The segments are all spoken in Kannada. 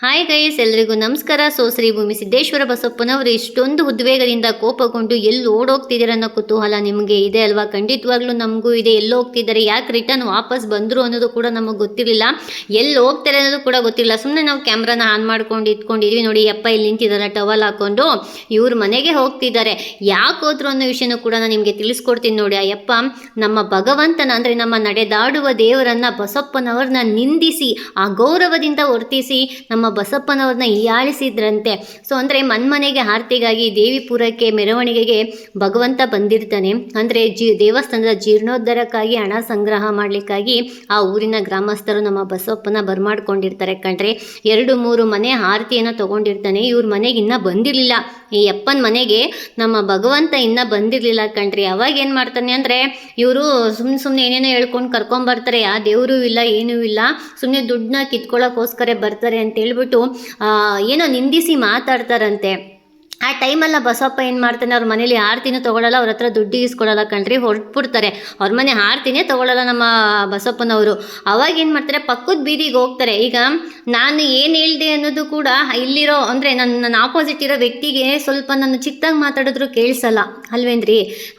ಹಾಯ್ ಗೈಸ್ ಎಲ್ರಿಗೂ ನಮಸ್ಕಾರ. ಸೋಸರಿ ಭೂಮಿ ಸಿದ್ದೇಶ್ವರ ಬಸಪ್ಪನವರು ಇಷ್ಟೊಂದು ಉದ್ವೇಗದಿಂದ ಕೋಪಗೊಂಡು ಎಲ್ಲಿ ಓಡೋಗ್ತಿದ್ದೀರ ಅನ್ನೋ ಕುತೂಹಲ ನಿಮಗೆ ಇದೆ ಅಲ್ವಾ? ಖಂಡಿತವಾಗ್ಲೂ ನಮಗೂ ಇದೆ. ಎಲ್ಲಿ ಹೋಗ್ತಿದ್ದಾರೆ? ಯಾಕೆ ರಿಟರ್ನ್ ವಾಪಸ್ ಬಂದರು ಅನ್ನೋದು ಕೂಡ ನಮಗೆ ಗೊತ್ತಿರಲಿಲ್ಲ. ಎಲ್ಲಿ ಹೋಗ್ತಾರೆ ಅನ್ನೋದು ಕೂಡ ಗೊತ್ತಿಲ್ಲ ಸುಮ್ಮನೆ ನಾವು ಕ್ಯಾಮ್ರಾನ ಆನ್ ಮಾಡ್ಕೊಂಡು ಇಟ್ಕೊಂಡಿದ್ವಿ ನೋಡಿ ಅಪ್ಪ ಇಲ್ಲಿ ನಿಂತಿದ್ದಾರೆ ಟವಲ್ ಹಾಕೊಂಡು. ಇವ್ರ ಮನೆಗೆ ಹೋಗ್ತಿದ್ದಾರೆ. ಯಾಕೆ ಹೋದ್ರು ಅನ್ನೋ ವಿಷಯನೂ ಕೂಡ ನಾನು ನಿಮಗೆ ತಿಳಿಸ್ಕೊಡ್ತೀನಿ ನೋಡಿ ಆ ಯಪ್ಪ ನಮ್ಮ ಭಗವಂತನ ಅಂದರೆ ನಮ್ಮ ನಡೆದಾಡುವ ದೇವರನ್ನು ಬಸಪ್ಪನವ್ರನ್ನ ನಿಂದಿಸಿ, ಆ ಗೌರವದಿಂದ ವರ್ತಿಸಿ, ನಮ್ಮ ಬಸಪ್ಪನವ್ರನ್ನ ಹೀಯಾಳಿಸಿದ್ರಂತೆ ಸೊ ಅಂದರೆ ಮನ್ಮನೆಗೆ ಆರತಿಗಾಗಿ ದೇವಿಪುರಕ್ಕೆ ಮೆರವಣಿಗೆಗೆ ಭಗವಂತ ಬಂದಿರ್ತಾನೆ. ಅಂದರೆ ಜೀ, ದೇವಸ್ಥಾನದ ಜೀರ್ಣೋದ್ಧಾರಕ್ಕಾಗಿ ಹಣ ಸಂಗ್ರಹ ಮಾಡಲಿಕ್ಕಾಗಿ ಆ ಊರಿನ ಗ್ರಾಮಸ್ಥರು ನಮ್ಮ ಬಸವಪ್ಪನ ಬರ್ಮಾಡ್ಕೊಂಡಿರ್ತಾರೆ ಕಂಡ್ರೆ ಎರಡು ಮೂರು ಮನೆ ಆರತಿಯನ್ನು ತಗೊಂಡಿರ್ತಾನೆ. ಇವ್ರ ಮನೆಗೆ ಇನ್ನೂ ಬಂದಿರಲಿಲ್ಲ. ಈ ಅಪ್ಪನ ಮನೆಗೆ ನಮ್ಮ ಭಗವಂತ ಇನ್ನೂ ಬಂದಿರಲಿಲ್ಲ ಕಣ್ರಿ. ಅವಾಗ ಏನು ಮಾಡ್ತಾನೆ ಅಂದರೆ, ಇವರು ಸುಮ್ಮನೆ ಸುಮ್ಮನೆ ಏನೇನೋ ಹೇಳ್ಕೊಂಡು ಕರ್ಕೊಂಬರ್ತಾರೆ ಆ ದೇವರೂ ಇಲ್ಲ, ಏನೂ ಇಲ್ಲ. ಸುಮ್ಮನೆ ದುಡ್ಡನ್ನ ಕಿತ್ಕೊಳ್ಳೋಕ್ಕೋಸ್ಕರ ಬರ್ತಾರೆ ಅಂತ ಹೇಳ್ಬಿಟ್ಟು ಏನೋ ನಿಂದಿಸಿ ಮಾತಾಡ್ತಾರಂತೆ. ಆ ಟೈಮಲ್ಲ ಬಸಪ್ಪ ಏನು ಮಾಡ್ತಾನೆ, ಅವ್ರ ಮನೇಲಿ ಆರ್ತಿನೂ ತೊಗೊಳಲ್ಲ, ಅವ್ರ ಹತ್ರ ದುಡ್ಡು ಇಸ್ಕೊಳಲ್ಲ ಕಣ್ರಿ, ಹೊರಟ್ಬಿಡ್ತಾರೆ. ಅವ್ರ ಮನೆ ಆರ್ತಿನೇ ತೊಗೊಳಲ್ಲ ನಮ್ಮ ಬಸಪ್ಪನವರು. ಅವಾಗ ಏನು ಮಾಡ್ತಾರೆ, ಪಕ್ಕದ ಬೀದಿಗೆ ಹೋಗ್ತಾರೆ. ಈಗ ನಾನು ಏನು ಹೇಳಿದೆ ಅನ್ನೋದು ಕೂಡ ಇಲ್ಲಿರೋ, ಅಂದರೆ ನನ್ನ ನನ್ನ ಆಪೋಸಿಟ್ ಇರೋ ವ್ಯಕ್ತಿಗೆ ಸ್ವಲ್ಪ ನನ್ನ ಚಿಕ್ಕದಾಗಿ ಮಾತಾಡಿದ್ರು ಕೇಳಿಸಲ್ಲ, ಅಲ್ವೇನ್ರಿ?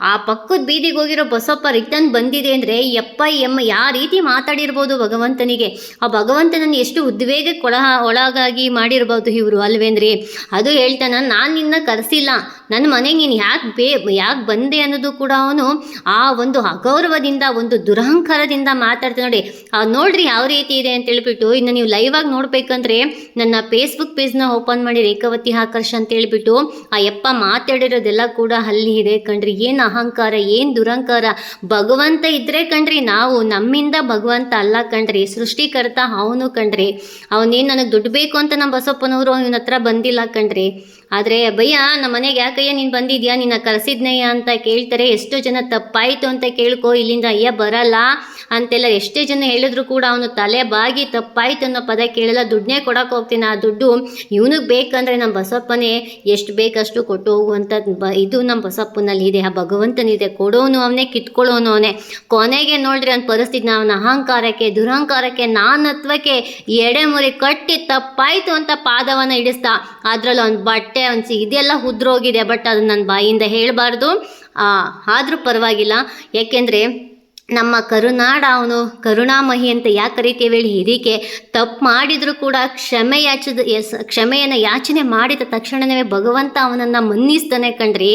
ಆ ಪಕ್ಕದ ಬೀದಿಗೆ ಹೋಗಿರೋ ಬಸಪ್ಪ ರಿಟರ್ನ್ ಬಂದಿದೆ ಅಂದರೆ, ಯಪ್ಪ ಎಮ್ಮ ಯಾವ ರೀತಿ ಮಾತಾಡಿರ್ಬೋದು ಭಗವಂತನಿಗೆ. ಆ ಭಗವಂತನನ್ನು ಎಷ್ಟು ಉದ್ವೇಗಕ್ಕೆ ಒಳ ಒಳಗಾಗಿ ಮಾಡಿರ್ಬೋದು ಇವರು, ಅಲ್ವೇನ್ರಿ? ಅದು ಹೇಳ್ತಾನೆ, ನಾನು ನಿನ್ನ ಕರೆಸಿಲ್ಲ. ನನ್ನ ಮನೆಗೆ ನೀನು ಯಾಕೆ ಬೇ, ಯಾಕೆ ಬಂದೆ? ಅನ್ನೋದು ಕೂಡ ಅವನು ಆ ಒಂದು ಅಗೌರವದಿಂದ, ಒಂದು ದುರಹಂಕಾರದಿಂದ ಮಾತಾಡ್ತಾನೆ ನೋಡಿ. ನೋಡ್ರಿ ಯಾವ ರೀತಿ ಇದೆ ಅಂತ ಹೇಳ್ಬಿಟ್ಟು, ಇನ್ನು ನೀವು ಲೈವ್ ಆಗಿ ನೋಡ್ಬೇಕಂದ್ರೆ ನನ್ನ ಫೇಸ್ಬುಕ್ ಪೇಜ್ನ ಓಪನ್ ಮಾಡಿ ರೇಖಾವತಿ ಆಕರ್ಷ ಅಂತ ಹೇಳ್ಬಿಟ್ಟು, ಆ ಯಪ್ಪ ಮಾತಾಡಿರೋದೆಲ್ಲ ಕೂಡ ಅಲ್ಲಿ ಇದೆ ಕಣ್ರಿ. ಏನು ಅಹಂಕಾರ, ಏನು ದುರಹಂಕಾರ. ಭಗವಂತ ಇದ್ರೆ ಕಣ್ರಿ, ನಾವು ನಮ್ಮಿಂದ ಭಗವಂತ ಅಲ್ಲ ಕಣ್ರಿ. ಸೃಷ್ಟಿಕರ್ತ ಅವನು ಕಣ್ರಿ. ಅವನೇನು ನನಗೆ ದುಡ್ಡು ಬೇಕು ಅಂತ ನಮ್ಮ ಬಸಪ್ಪನವರು ಅವನ ಹತ್ರ ಬಂದಿಲ್ಲ ಕಣ್ರಿ. ಆದರೆ, ಭಯ್ಯ, ನಮ್ಮ ಮನೆಗೆ ಯಾಕಯ್ಯ ನೀನು ಬಂದಿದ್ಯಾ? ನಿನ್ನ ಕರೆಸಿದ್ನಯ್ಯ ಅಂತ ಕೇಳ್ತಾರೆ. ಎಷ್ಟೋ ಜನ ತಪ್ಪಾಯಿತು ಅಂತ ಕೇಳ್ಕೋ, ಇಲ್ಲಿಂದ ಅಯ್ಯ ಬರಲ್ಲ ಅಂತೆಲ್ಲ ಎಷ್ಟೇ ಜನ ಹೇಳಿದ್ರು ಕೂಡ ಅವನು ತಲೆ ಬಾಗಿ ತಪ್ಪಾಯ್ತು ಅನ್ನೋ ಪದ ಕೇಳಲ್ಲ. ದುಡ್ಡನ್ನೇ ಕೊಡಕ್ಕೆ ಹೋಗ್ತೀನಿ. ಆ ದುಡ್ಡು ಇವನಿಗೆ ಬೇಕಂದ್ರೆ ನಮ್ಮ ಬಸಪ್ಪನೇ ಎಷ್ಟು ಬೇಕಷ್ಟು ಕೊಟ್ಟು ಹೋಗುವಂಥ ಬ, ಇದು ನಮ್ಮ ಬಸಪ್ಪನಲ್ಲಿ ಇದೆ. ಆ ಭಗವಂತನಿದೆ. ಕೊಡೋನು ಅವನೇ, ಕಿತ್ಕೊಳ್ಳೋನು ಅವನೇ. ಕೊನೆಗೆ ನೋಡ್ರಿ ಅವ್ನ ಪರಿಸ್ಥಿತಿ ಅವನ ಅಹಂಕಾರಕ್ಕೆ, ದುರಹಂಕಾರಕ್ಕೆ, ನಾನತ್ವಕ್ಕೆ ಎಡೆಮುರಿ ಕಟ್ಟಿ ತಪ್ಪಾಯಿತು ಅಂತ ಪಾದವನ್ನು ಇಡಿಸ್ತಾ ಅದರಲ್ಲೂ ಅವ್ನು ಬಟ್ಟೆ ಅವ್ನ ಇದೆಲ್ಲ ಉದ್ರೋಗಿದೆ ಬಟ್ ಅದು ನನ್ನ ಬಾಯಿಂದ ಹೇಳಬಾರ್ದು. ಆದರೂ ಪರವಾಗಿಲ್ಲ. ಯಾಕೆಂದರೆ ನಮ್ಮ ಕರುನಾಡ ಅವನು ಕರುಣಾಮಹಿ ಅಂತ ಯಾಕೆ ಕರಿತೇವೆ ಹೇಳಿ ಹಿರಿಕೆ ತಪ್ಪು ಮಾಡಿದರೂ ಕೂಡ ಕ್ಷಮೆ ಯಾಚದ, ಎಸ್, ಕ್ಷಮೆಯನ್ನು ಯಾಚನೆ ಮಾಡಿದ ತಕ್ಷಣವೇ ಭಗವಂತ ಅವನನ್ನು ಮನ್ನಿಸ್ತಾನೆ ಕಣ್ರಿ.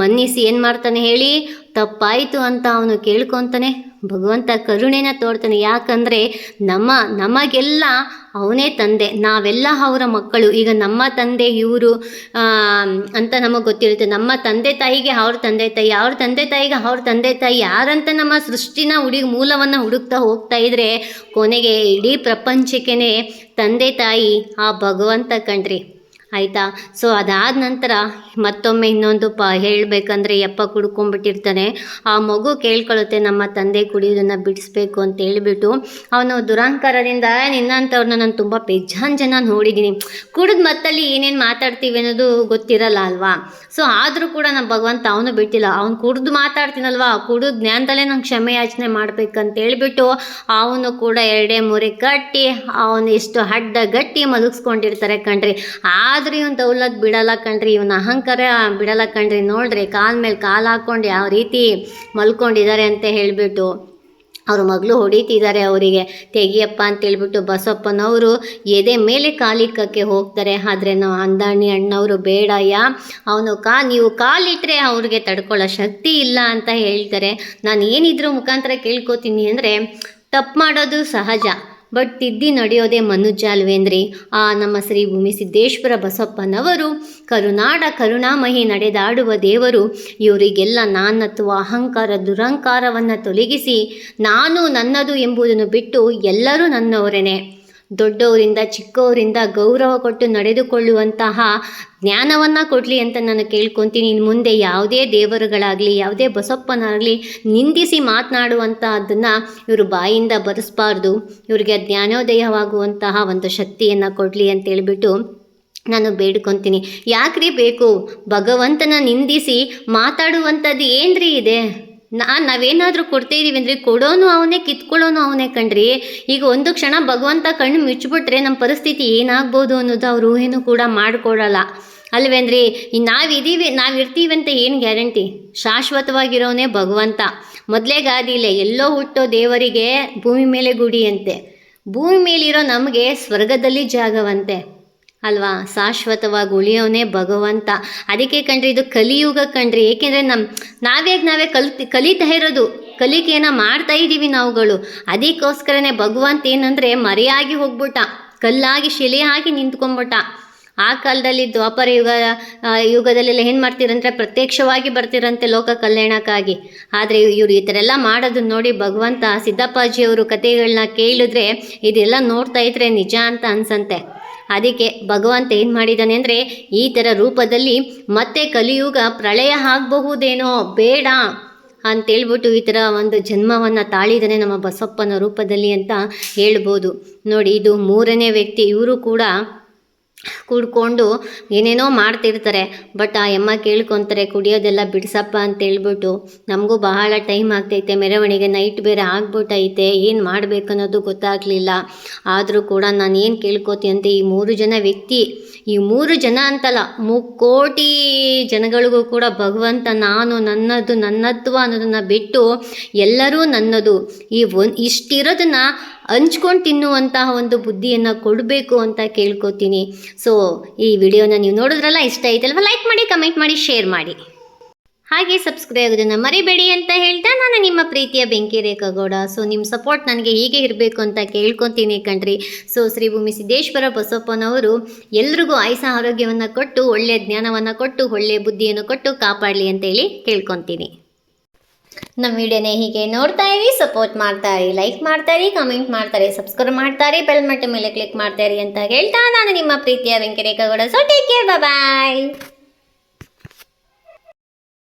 ಮನ್ನಿಸಿ ಏನು ಮಾಡ್ತಾನೆ ಹೇಳಿ? ತಪ್ಪಾಯಿತು ಅಂತ ಅವನು ಕೇಳ್ಕೊತಾನೆ. ಭಗವಂತ ಕರುಣೆನ ತೋರ್ತಾನೆ ಯಾಕಂದರೆ ನಮ್ಮ, ನಮಗೆಲ್ಲ ಅವನೇ ತಂದೆ. ನಾವೆಲ್ಲ ಅವರ ಮಕ್ಕಳು. ಈಗ ನಮ್ಮ ತಂದೆ ಇವರು ಅಂತ ನಮಗೆ ಗೊತ್ತಿರುತ್ತೆ. ನಮ್ಮ ತಂದೆ ತಾಯಿಗೆ ಅವ್ರ ತಂದೆ ತಾಯಿ, ಅವ್ರ ತಂದೆ ತಾಯಿಗೆ ಅವ್ರ ತಂದೆ ತಾಯಿ ಯಾರಂತ ನಮ್ಮ ಸೃಷ್ಟಿನ ಹುಡುಗಿ ಮೂಲವನ್ನು ಹುಡುಕ್ತಾ ಹೋಗ್ತಾ ಇದ್ರೆ ಕೊನೆಗೆ ಇಡೀ ಪ್ರಪಂಚಕ್ಕೇ ತಂದೆ ತಾಯಿ ಆ ಭಗವಂತ ಕಣ್ರಿ. ಆಯಿತಾ? ಸೊ ಅದಾದ ನಂತರ ಮತ್ತೊಮ್ಮೆ ಇನ್ನೊಂದು ಪ ಹೇಳಬೇಕಂದ್ರೆ ಯಪ್ಪ ಕುಡ್ಕೊಂಡ್ಬಿಟ್ಟಿರ್ತಾನೆ. ಆ ಮಗು ಕೇಳ್ಕೊಳ್ಳುತ್ತೆ, ನಮ್ಮ ತಂದೆ ಕುಡಿಯೋದನ್ನು ಬಿಡಿಸ್ಬೇಕು ಅಂತ ಹೇಳಿಬಿಟ್ಟು ಅವನು ದುರಾಂಕಾರದಿಂದ ನಿನ್ನಂಥವ್ರನ್ನ ನಾನು ತುಂಬ ಬೇಜಾನ್ ಜನ ನೋಡಿದ್ದೀನಿ. ಕುಡಿದ ಮತ್ತಲ್ಲಿ ಏನೇನು ಮಾತಾಡ್ತೀವಿ ಅನ್ನೋದು ಗೊತ್ತಿರಲ್ಲ ಅಲ್ವಾ? ಸೊ ಆದರೂ ಕೂಡ ನಮ್ಮ ಭಗವಂತ ಅವನು ಬಿಟ್ಟಿಲ್ಲ. ಅವ್ನು ಕುಡಿದು ಮಾತಾಡ್ತೀನಲ್ವಾ? ಕುಡಿದು ಜ್ಞಾನದಲ್ಲೇ ನಂಗೆ ಕ್ಷಮೆ ಯಾಚನೆ ಮಾಡ್ಬೇಕಂತ ಹೇಳ್ಬಿಟ್ಟು ಅವನು ಕೂಡ ಎರಡೇ ಮೂರೇ ಕಟ್ಟಿ ಅವನು ಎಷ್ಟು ಹಡ್ಡ ಗಟ್ಟಿ ಮಲಗಿಸ್ಕೊಂಡಿರ್ತಾರೆ ಕಣ್ರಿ. ಆದ್ರೆ ಇವನ್ ದೌಲತ್ ಬಿಡಲ್ಲ ಕಣ್ರಿ, ಇವನ ಅಹಂಕಾರ ಬಿಡಲ್ಲ ಕಣ್ರಿ. ನೋಡ್ರಿ, ಕಾಲ್ ಮೇಲೆ ಕಾಲು ಹಾಕೊಂಡು ಯಾವ ರೀತಿ ಮಲ್ಕೊಂಡಿದ್ದಾರೆ ಅಂತ ಹೇಳಿಬಿಟ್ಟು ಅವ್ರ ಮಗಳು ಹೊಡಿತಿದ್ದಾರೆ ಅವರಿಗೆ. ತೆಗಿಯಪ್ಪ ಅಂತೇಳ್ಬಿಟ್ಟು ಬಸಪ್ಪನವರು ಎದೆ ಮೇಲೆ ಕಾಲಿಕ್ಕಕ್ಕೆ ಹೋಗ್ತಾರೆ. ಆದರೆ ನಾವು ಅಂದಾಣಿ ಅಣ್ಣವರು ಬೇಡಯ್ಯ. ಅವನು ಕಾ, ನೀವು ಕಾಲಿಟ್ಟರೆ ಅವ್ರಿಗೆ ತಡ್ಕೊಳ್ಳೋ ಶಕ್ತಿ ಇಲ್ಲ ಅಂತ ಹೇಳ್ತಾರೆ. ನಾನು ಏನಿದ್ರು ಮುಖಾಂತರ ಕೇಳ್ಕೊತೀನಿ ಅಂದರೆ ತಪ್ಪು ಮಾಡೋದು ಸಹಜ. ಬಟ್ ತಿದ್ದಿ ನಡೆಯೋದೇ ಮನುಜ ಅಲ್ವೇಂದ್ರಿ? ಆ ನಮ್ಮ ಶ್ರೀ ಭೂಮಿ ಸಿದ್ದೇಶ್ವರ ಬಸಪ್ಪನವರು, ಕರುನಾಡ ಕರುಣಾಮಹಿ ನಡೆದಾಡುವ ದೇವರು, ಇವರಿಗೆಲ್ಲ ನಾನತ್ವ, ಅಹಂಕಾರ, ದುರಹಂಕಾರವನ್ನು ತೊಲಗಿಸಿ, ನಾನು ನನ್ನದು ಎಂಬುದನ್ನು ಬಿಟ್ಟು ಎಲ್ಲರೂ ನನ್ನವರೇನೆ. ದೊಡ್ಡವರಿಂದ, ಚಿಕ್ಕವರಿಂದ ಗೌರವ ಕೊಟ್ಟು ನಡೆದುಕೊಳ್ಳುವಂತಹ ಜ್ಞಾನವನ್ನು ಕೊಡಲಿ ಅಂತ ನಾನು ಕೇಳ್ಕೊತೀನಿ. ಇನ್ನು ಮುಂದೆ ಯಾವುದೇ ದೇವರುಗಳಾಗಲಿ, ಯಾವುದೇ ಬಸಪ್ಪನಾಗಲಿ ನಿಂದಿಸಿ ಮಾತನಾಡುವಂತಹದ್ದನ್ನು ಇವರು ಬಾಯಿಂದ ಬರೆಸ್ಬಾರ್ದು. ಇವರಿಗೆ ಜ್ಞಾನೋದಯವಾಗುವಂತಹ ಒಂದು ಶಕ್ತಿಯನ್ನು ಕೊಡಲಿ ಅಂತೇಳ್ಬಿಟ್ಟು ನಾನು ಬೇಡ್ಕೊತೀನಿ. ಯಾಕ್ರಿ ಬೇಕು? ಭಗವಂತನ ನಿಂದಿಸಿ ಮಾತಾಡುವಂಥದ್ದು ಏನ್ರಿ ಇದೆ? ನಾ, ನಾವೇನಾದರೂ ಕೊಡ್ತಾ ಇದ್ದೀವಿ ಅಂದರೆ ಕೊಡೋನು ಅವನೇ, ಕಿತ್ಕೊಳ್ಳೋನು ಅವನೇ ಕಣ್ರಿ. ಈಗ ಒಂದು ಕ್ಷಣ ಭಗವಂತ ಕಣ್ಣು ಮುಚ್ಚಿಬಿಟ್ರೆ ನಮ್ಮ ಪರಿಸ್ಥಿತಿ ಏನಾಗ್ಬೋದು ಅನ್ನೋದು ಅವ್ರು ಊಹೆನೂ ಕೂಡ ಮಾಡಿಕೊಡಲ್ಲ ಅಲ್ವೇನ್ರಿ ನಾವಿದ್ದೀವಿ ನಾವಿರ್ತೀವಿ ಅಂತ ಏನು ಗ್ಯಾರಂಟಿ? ಶಾಶ್ವತವಾಗಿರೋನೇ ಭಗವಂತ. ಮೊದಲೇ ಗಾದಿಲೆ ಎಲ್ಲೋ ಹುಟ್ಟೋ ದೇವರಿಗೆ ಭೂಮಿ ಮೇಲೆ ಗುಡಿಯಂತೆ. ಭೂಮಿ ಮೇಲಿರೋ ನಮಗೆ ಸ್ವರ್ಗದಲ್ಲಿ ಜಾಗವಂತೆ. ಅಲ್ವಾ? ಶಾಶ್ವತವಾಗಿ ಉಳಿಯೋನೇ ಭಗವಂತ. ಅದಕ್ಕೆ ಕಣ್ರಿ ಇದು ಕಲಿಯುಗ ಕಣ್ರಿ ಏಕೆಂದರೆ ನಮ್ಮ ನಾವೇ ನಾವೇ ಕಲ್ತಿ, ಕಲಿತಾ ಇರೋದು, ಕಲಿಕೆಯನ್ನು ಮಾಡ್ತಾ ಇದ್ದೀವಿ ನಾವುಗಳು. ಅದಕ್ಕೋಸ್ಕರನೇ ಭಗವಂತ ಏನಂದರೆ ಮರೆಯಾಗಿ ಹೋಗ್ಬಿಟ್ಟ, ಕಲ್ಲಾಗಿ ಶಿಲೆ ಹಾಕಿ ನಿಂತ್ಕೊಂಬಿಟ್ಟ. ಆ ಕಾಲದಲ್ಲಿ ದ್ವಾಪರ ಯುಗ ಯುಗದಲ್ಲೆಲ್ಲ ಏನು ಮಾಡ್ತಿರಂದ್ರೆ ಪ್ರತ್ಯಕ್ಷವಾಗಿ ಬರ್ತಿರಂತೆ ಲೋಕ ಕಲ್ಯಾಣಕ್ಕಾಗಿ. ಆದರೆ ಇವರು ಈ ಥರ ಎಲ್ಲ ಮಾಡೋದನ್ನ ನೋಡಿ ಭಗವಂತ ಸಿದ್ದಪ್ಪಾಜಿಯವರು ಕಥೆಗಳನ್ನ ಕೇಳಿದ್ರೆ, ಇದೆಲ್ಲ ನೋಡ್ತಾ ಇದ್ರೆ ನಿಜ ಅಂತ ಅನ್ಸಂತೆ ಅದಕ್ಕೆ ಭಗವಂತ ಏನು ಮಾಡಿದ್ದಾನೆ ಅಂದರೆ ಈ ಥರ ರೂಪದಲ್ಲಿ ಮತ್ತೆ ಕಲಿಯುಗ ಪ್ರಳಯ ಆಗಬಹುದೇನೋ ಬೇಡ ಅಂತೇಳ್ಬಿಟ್ಟು ಈ ಥರ ಒಂದು ಜನ್ಮವನ್ನು ತಾಳಿದಾನೆ ನಮ್ಮ ಬಸಪ್ಪನ ರೂಪದಲ್ಲಿ ಅಂತ ಹೇಳ್ಬೋದು. ನೋಡಿ, ಇದು ಮೂರನೇ ವ್ಯಕ್ತಿ, ಇವರು ಕೂಡ ಕುಡ್ಕೊಂಡು ಏನೇನೋ ಮಾಡ್ತಿರ್ತಾರೆ. ಬಟ್ ಆ ಯಮ್ಮ ಕೇಳ್ಕೊತಾರೆ, ಕುಡಿಯೋದೆಲ್ಲ ಬಿಡಿಸಪ್ಪ ಅಂತ ಹೇಳ್ಬಿಟ್ಟು. ನಮಗೂ ಬಹಳ ಟೈಮ್ ಆಗ್ತೈತೆ. ಮೆರವಣಿಗೆ ನೈಟ್ ಬೇರೆ ಆಗ್ಬಿಟ್ಟೈತೆ. ಏನು ಮಾಡಬೇಕು ಅನ್ನೋದು ಗೊತ್ತಾಗಲಿಲ್ಲ. ಆದರೂ ಕೂಡ ನಾನು ಏನು ಕೇಳ್ಕೊತೀನಿ ಅಂತ ಈ ಮೂರು ಜನ ವ್ಯಕ್ತಿ, ಈ ಮೂರು ಜನ ಅಂತಲ್ಲ, ಮುಕ್ಕೋಟಿ ಜನಗಳಿಗೂ ಕೂಡ ಭಗವಂತ ನಾನು ನನ್ನದು ನನ್ನತ್ವ ಅನ್ನೋದನ್ನು ಬಿಟ್ಟು ಎಲ್ಲರೂ ನನ್ನದು. ಈ ಒನ್ ಇಷ್ಟಿರೋದನ್ನ ಹಂಚ್ಕೊಂಡು ತಿನ್ನುವಂತಹ ಒಂದು ಬುದ್ಧಿಯನ್ನು ಕೊಡಬೇಕು ಅಂತ ಕೇಳ್ಕೊತೀನಿ. ಸೊ ಈ ವಿಡಿಯೋನ ನೀವು ನೋಡಿದ್ರಲ್ಲ ಇಷ್ಟ ಆಯ್ತಲ್ವ? ಲೈಕ್ ಮಾಡಿ ಕಮೆಂಟ್ ಮಾಡಿ ಶೇರ್ ಮಾಡಿ. ಹಾಗೆ ಸಬ್ಸ್ಕ್ರೈಬ್ ಆಗೋದನ್ನು ಮರಿಬೇಡಿ ಅಂತ ಹೇಳ್ತಾ ನಾನು ನಿಮ್ಮ ಪ್ರೀತಿಯ ಬೆಂಕಿ ರೇಖಾಗೌಡ ಸೊ ನಿಮ್ಮ ಸಪೋರ್ಟ್ ನನಗೆ ಹೀಗೆ ಇರಬೇಕು ಅಂತ ಕೇಳ್ಕೊತೀನಿ ಕಣ್ರಿ. ಸೊ ಶ್ರೀ ಭೂಮಿ ಸಿದ್ದೇಶ್ವರ ಬಸಪ್ಪನವರು, ಎಲ್ರಿಗೂ ಆಯುಸ ಆರೋಗ್ಯವನ್ನು ಕೊಟ್ಟು ಒಳ್ಳೆಯ ಜ್ಞಾನವನ್ನು ಕೊಟ್ಟು ಒಳ್ಳೆಯ ಬುದ್ಧಿಯನ್ನು ಕೊಟ್ಟು ಕಾಪಾಡಲಿ ಅಂತೇಳಿ ಕೇಳ್ಕೊತೀನಿ. ನಮ್ಮ ವಿಡಿಯೋನೇ ಹೀಗೆ ನೋಡ್ತಾ ಇರಿ ಸಪೋರ್ಟ್ ಮಾಡ್ತಾ ಇರಿ ಲೈಕ್ ಮಾಡ್ತಾ ಇರಿ ಕಮೆಂಟ್ ಮಾಡ್ತಾರೆ ಸಬ್ಸ್ಕ್ರೈಬ್ ಮಾಡ್ತಾರೆ ಬೆಲ್ ಮಟ್ಟ ಮೇಲೆ ಕ್ಲಿಕ್ ಮಾಡ್ತಾ ಇರಿ ಅಂತ ಹೇಳ್ತಾ ನಾನು ನಿಮ್ಮ ಪ್ರೀತಿಯ Venkateshgowda so take care bye